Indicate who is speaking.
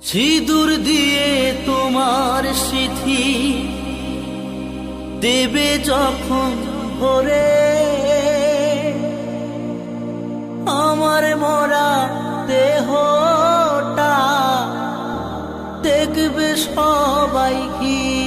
Speaker 1: সিঁদুর দিয়ে তোমার সিথি দেবে যখন ভরে। আমার মরা দেহটা দেখবে সবাই কি